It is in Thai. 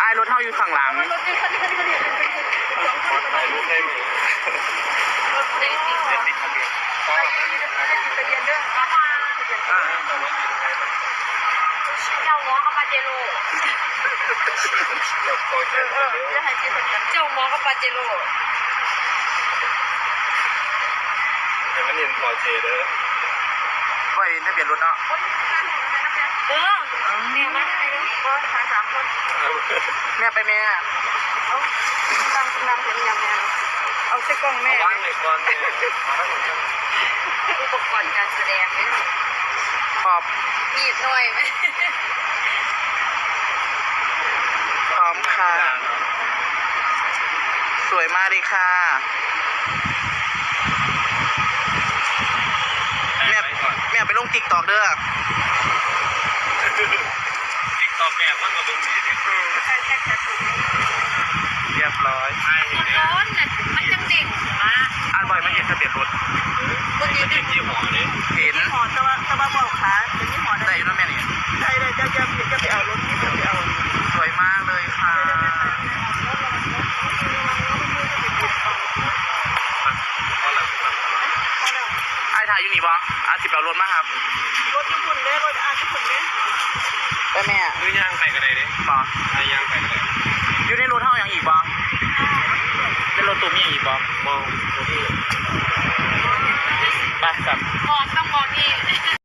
ไอ้ายรถเท่าอยู่ข้างหลัง รถนี่คันนี้คันนี้คันนี้สองคันถ่ายรูปได้ไหมรถเด็กติดเด็กติดทะเบียนไปยืนทะเบียนเด้ออ่าเราไม่กินอะไรมันเจ้าหมอกับปาเจโร่เราคอยเอเจออเออจะให้ที่คนกันเจ้าหมอกับปาเจโร่แต่มันเห็นคอยเจเด้อ ไว้ทะเบียนรถเนาะ เออเนี่ยมา ได้เลยก็ชายสามคนแม่ไปแม่เอานั่งนั่งเป็นยังไงเอาใส่กล้องแม่วางในก่อนเนี่ยอุปกรณ์การแสดงเนี่ยขอบมีดหน่อยไหมพร้อมค่ะ สวยมากเลยค่ะแม่แม่ไปลงติ๊กตอกเด้อติ๊กต็ อกแม่มันก็เป็นดีเนี่ยใช่ใช่ใช่ถูกเรียบร้อยใช่มันเนี่ยร้อนน่ะมันจังเด่งมาอ่านบ่อยไม่เห็นทะเบียนรถวันนี้มันเป็เป็นนยี่ห้อเนี่ยเห็นหอตะวันตะวันบอกขาเป็นที่หอได้อยู่นะแม่นี่ได้ได้จะจะจะไปเอารถจะไปเอาสวยมากเลยค่ะเพราะอะไรไอ้ายถ่ายอยู่นี่บออาสิบเอารถมาครับรถญี่ปุ่นเลยรถอาญี่ปุ่นเลย ไปแม่คือย่างไปกันเลยดิบอใช่ย่างไปกันเลยอยู่ในรถเท่าอย่างอีกบอในรถตู้มีอย่างอีกบอมองตัวที่ไปครับมองต้องมองนี่